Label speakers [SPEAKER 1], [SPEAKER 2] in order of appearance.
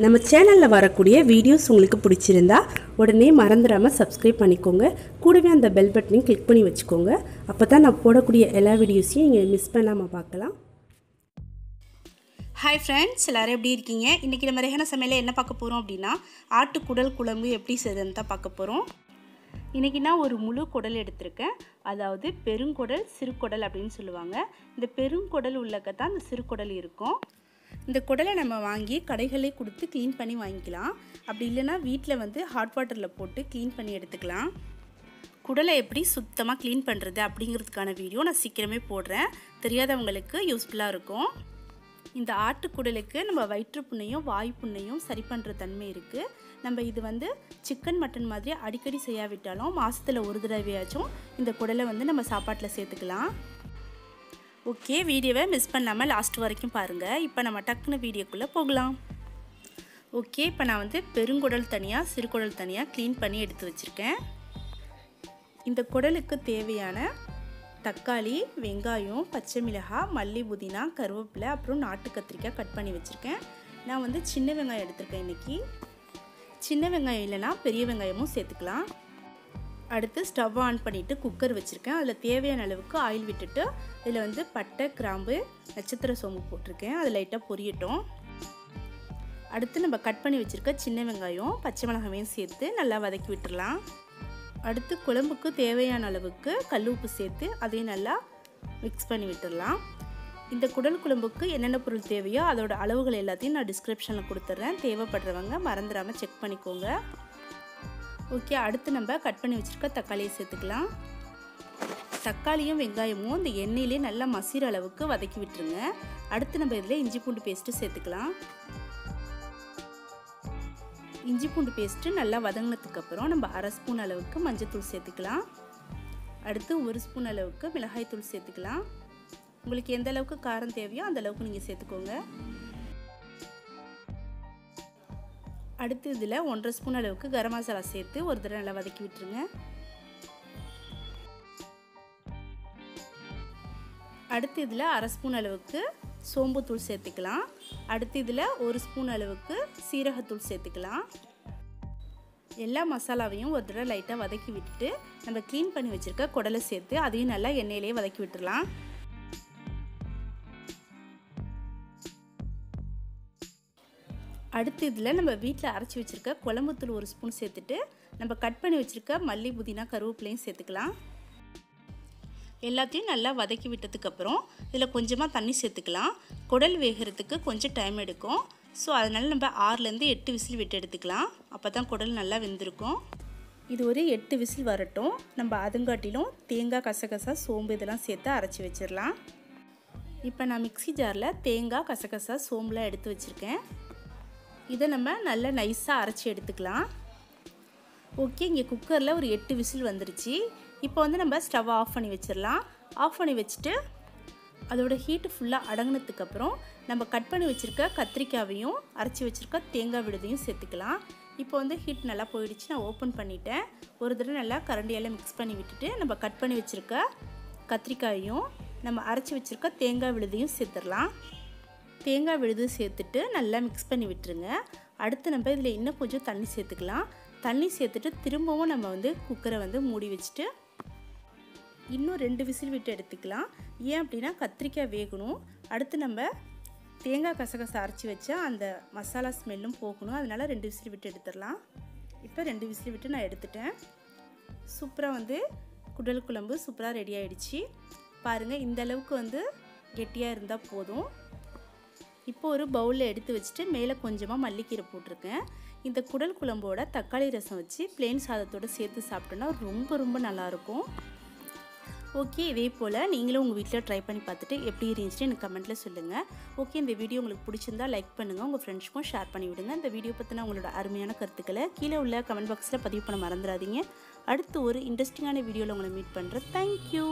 [SPEAKER 1] நம்ம சேனலில் வரக்கூடிய வீடியோஸ் உங்களுக்கு பிடிச்சிருந்தா உடனே மறந்துடாமல் சப்ஸ்கிரைப் பண்ணிக்கோங்க. கூடவே அந்த பெல் பட்டனையும் கிளிக் பண்ணி வச்சுக்கோங்க. அப்போ தான் நான் போடக்கூடிய எல்லா வீடியோஸையும் நீங்கள் மிஸ் பண்ணாமல் பார்க்கலாம்.
[SPEAKER 2] ஹாய் ஃப்ரெண்ட்ஸ் எல்லோரும் எப்படி இருக்கீங்க? இன்றைக்கி நம்ம ரேகன சமையலில் என்ன பார்க்க போகிறோம் அப்படின்னா ஆட்டுக்குடல் குழம்பு எப்படி செய்யறதுன்னு தான் பார்க்க போகிறோம் இன்றைக்கி நான் ஒரு முழு குடல் எடுத்திருக்கேன். அதாவது பெருங்குடல் சிறுகுடல் அப்படின்னு சொல்லுவாங்க. இந்த பெருங்குடல் உள்ளக்க தான் இந்த சிறுகுடல் இருக்கும். இந்த குடலை நம்ம வாங்கி கடைகளே கொடுத்து க்ளீன் பண்ணி வாங்கிக்கலாம். அப்படி இல்லைன்னா வீட்டில் வந்து ஹாட் வாட்டரில் போட்டு க்ளீன் பண்ணி எடுத்துக்கலாம். குடலை எப்படி சுத்தமாக க்ளீன் பண்ணுறது அப்படிங்கிறதுக்கான வீடியோ நான் சீக்கிரமே போடுறேன். தெரியாதவங்களுக்கு யூஸ்ஃபுல்லாக இருக்கும். இந்த ஆட்டுக்குடலுக்கு நம்ம வயிற்றுப்புண்ணையும் வாய்ப்புண்ணையும் சரி பண்ணுற தன்மை இருக்குது நம்ம இது வந்து சிக்கன் மட்டன் மாதிரி அடிக்கடி செய்யாவிட்டாலும் மாதத்தில் ஒரு தடவையாச்சும் இந்த குடலை வந்து நம்ம சாப்பாட்டில் சேர்த்துக்கலாம். ஓகே வீடியோவை மிஸ் பண்ணாமல் லாஸ்ட் வரைக்கும் பாருங்கள் இப்போ நம்ம டக்குன்னு வீடியோக்குள்ளே போகலாம். ஓகே இப்போ நான் வந்து பெருங்குடல் தனியாக சிறுகுடல் தனியாக க்ளீன் பண்ணி எடுத்து வச்சுருக்கேன். இந்த குடலுக்கு தேவையான தக்காளி வெங்காயம் பச்சை மிளகாய் மல்லி புதினா கருவேப்பிலை அப்புறம் நாட்டு கத்திரிக்காய் கட் பண்ணி வச்சுருக்கேன். நான் வந்து சின்ன வெங்காயம் எடுத்திருக்கேன் இன்றைக்கி சின்ன வெங்காயம் இல்லைனா பெரிய வெங்காயமும் சேர்த்துக்கலாம். அடுத்து ஸ்டவ் ஆன் பண்ணிவிட்டு குக்கர் வச்சுருக்கேன். அதில் தேவையான அளவுக்கு ஆயில் விட்டுட்டு இதில் வந்து பட்டை கிராம்பு நட்சத்திர சோம்பு போட்டிருக்கேன். அது லைட்டாக பொரியட்டும். அடுத்து நம்ம கட் பண்ணி வச்சுருக்க சின்ன வெங்காயம் பச்சை மிளகாயும் சேர்த்து நல்லா வதக்கி விட்டுடலாம் அடுத்து குழம்புக்கு தேவையான அளவுக்கு கல் உப்பு சேர்த்து அதையும் நல்லா மிக்ஸ் பண்ணி விட்டுடலாம் இந்த குடல் குழம்புக்கு என்னென்ன பொருள் தேவையோ அதோட அளவுகள் எல்லாத்தையும் நான் டிஸ்கிரிப்ஷனில் கொடுத்துட்றேன் தேவைப்படுறவங்க மறந்துடாமல் செக் பண்ணிக்கோங்க. ஓகே அடுத்து நம்ம கட் பண்ணி வச்சுருக்க தக்காளியை சேர்த்துக்கலாம். தக்காளியும் வெங்காயமும் இந்த எண்ணெயிலே நல்லா மசிற அளவுக்கு வதக்கி விட்டுருங்க. அடுத்து நம்ம இதில் இஞ்சி பூண்டு பேஸ்ட்டு சேர்த்துக்கலாம். இஞ்சி பூண்டு பேஸ்ட்டு நல்லா வதங்கினதுக்கப்புறம் நம்ம அரை ஸ்பூன் அளவுக்கு மஞ்சத்தூள் சேர்த்துக்கலாம். அடுத்து ஒரு ஸ்பூன் அளவுக்கு மிளகாய் தூள் சேர்த்துக்கலாம். உங்களுக்கு எந்த அளவுக்கு காரம் தேவையோ அந்த அளவுக்கு நீங்கள் சேர்த்துக்கோங்க. அடுத்து இதில் ஒன்றரை ஸ்பூன் அளவுக்கு கரம் மசாலா சேர்த்து ஒரு தடவை நல்லா வதக்கி விட்டுருங்க. அடுத்து இதில் அரை ஸ்பூன் அளவுக்கு சோம்புத்தூள் சேர்த்துக்கலாம். அடுத்து இதில் ஒரு ஸ்பூன் அளவுக்கு சீரகத்தூள் சேர்த்துக்கலாம். எல்லா மசாலாவையும் ஒரு தடவை லைட்டாக வதக்கி விட்டுட்டு நம்ம க்ளீன் பண்ணி வச்சுருக்க குடலை சேர்த்து அதையும் நல்லா எண்ணெயிலேயே வதக்கி விட்டுடலாம். அடுத்து இதில் நம்ம வீட்டில் அரைச்சி வச்சுருக்க குழம்புத்தூள் ஒரு ஸ்பூன் சேர்த்துட்டு நம்ம கட் பண்ணி வச்சுருக்க மல்லி புதினா கருவேப்பிலையும் சேர்த்துக்கலாம். எல்லாத்தையும் நல்லா வதக்கி விட்டதுக்கப்புறம் இதில் கொஞ்சமாக தண்ணி சேர்த்துக்கலாம். குடல் வேகிறதுக்கு கொஞ்சம் டைம் எடுக்கும். ஸோ அதனால் நம்ம ஆறுலேருந்து எட்டு விசில் விட்டு எடுத்துக்கலாம். அப்போ தான் குடல் நல்லா வெந்திருக்கும். இது ஒரு எட்டு விசில் வரட்டும். நம்ம அதுங்காட்டிலும் தேங்காய் கசகசா சோம்பு இதெல்லாம் சேர்த்து அரைச்சி வச்சிடலாம். இப்போ நான் மிக்சி ஜாரில் தேங்காய் கசகசா சோம்புலாம் எடுத்து வச்சுருக்கேன். இதை நம்ம நல்லா நைஸாக அரைச்சி எடுத்துக்கலாம். ஓகே இங்கே குக்கரில் ஒரு எட்டு விசில் வந்துருச்சு. இப்போ வந்து நம்ம ஸ்டவ் ஆஃப் பண்ணி வச்சிடலாம். ஆஃப் பண்ணி வச்சுட்டு அதோட ஹீட்டு ஃபுல்லாக அடங்கினதுக்கப்புறம் நம்ம கட் பண்ணி வச்சுருக்க கத்திரிக்காவையும் அரைச்சி வச்சுருக்க தேங்காய் விடுதையும் சேர்த்துக்கலாம். இப்போ வந்து ஹீட் நல்லா போயிடுச்சு நான் ஓப்பன் பண்ணிட்டேன். ஒரு தடவை நல்லா கரண்டியெல்லாம் மிக்ஸ் பண்ணி விட்டுட்டு நம்ம கட் பண்ணி வச்சுருக்க கத்திரிக்காயையும் நம்ம அரைச்சி வச்சுருக்க தேங்காய் விழுதையும் சேர்த்துடலாம். தேங்காய் விழுது சேர்த்துட்டு நல்லா மிக்ஸ் பண்ணி விட்டுருங்க. அடுத்து நம்ம இதில் இன்னும் கொஞ்சம் தண்ணி சேர்த்துக்கலாம். தண்ணி சேர்த்துட்டு திரும்பவும் நம்ம வந்து குக்கரை வந்து மூடி வச்சுட்டு இன்னும் ரெண்டு விசில் விட்டு எடுத்துக்கலாம். ஏன் அப்படின்னா கத்திரிக்காய் வேகணும். அடுத்து நம்ம தேங்காய் கசகசை அரைச்சி வச்சா அந்த மசாலா ஸ்மெல்லும் போகணும். அதனால் ரெண்டு விசில் விட்டு எடுத்துடலாம். இப்போ ரெண்டு விசில் விட்டு நான் எடுத்துட்டேன். சூப்பராக வந்து குடல் குழம்பு சூப்பராக ரெடி ஆகிடுச்சு பாருங்கள் இந்த அளவுக்கு வந்து கெட்டியாக இருந்தால் போதும். இப்போ ஒரு பவுலில் எடுத்து வச்சுட்டு மேலே கொஞ்சமாக மல்லிக்கீரை போட்டிருக்கேன். இந்த குடல் குழம்போட தக்காளி ரசம் வச்சு பிளெயின் சாதத்தோடு சேர்த்து சாப்பிட்டோன்னா ரொம்ப ரொம்ப நல்லாயிருக்கும் ஓகே இதே போல் நீங்களும் உங்கள் வீட்டில் ட்ரை பண்ணி பார்த்துட்டு எப்படி இருந்துச்சுன்னு எனக்கு கமெண்ட்டில் சொல்லுங்கள் ஓகே இந்த வீடியோ உங்களுக்கு பிடிச்சிருந்தா லைக் பண்ணுங்கள் உங்கள் ஃப்ரெண்ட்ஸ்க்கும் ஷேர் பண்ணி விடுங்க. இந்த வீடியோ பற்றின உங்களோட அருமையான கருத்துக்களை கீழே உள்ள கமெண்ட் பாக்ஸில் பதிவு பண்ண மறந்துடாதீங்க. அடுத்து ஒரு இன்ட்ரெஸ்டிங்கான வீடியோவில் உங்களை மீட் பண்ணுறேன் தேங்க்யூ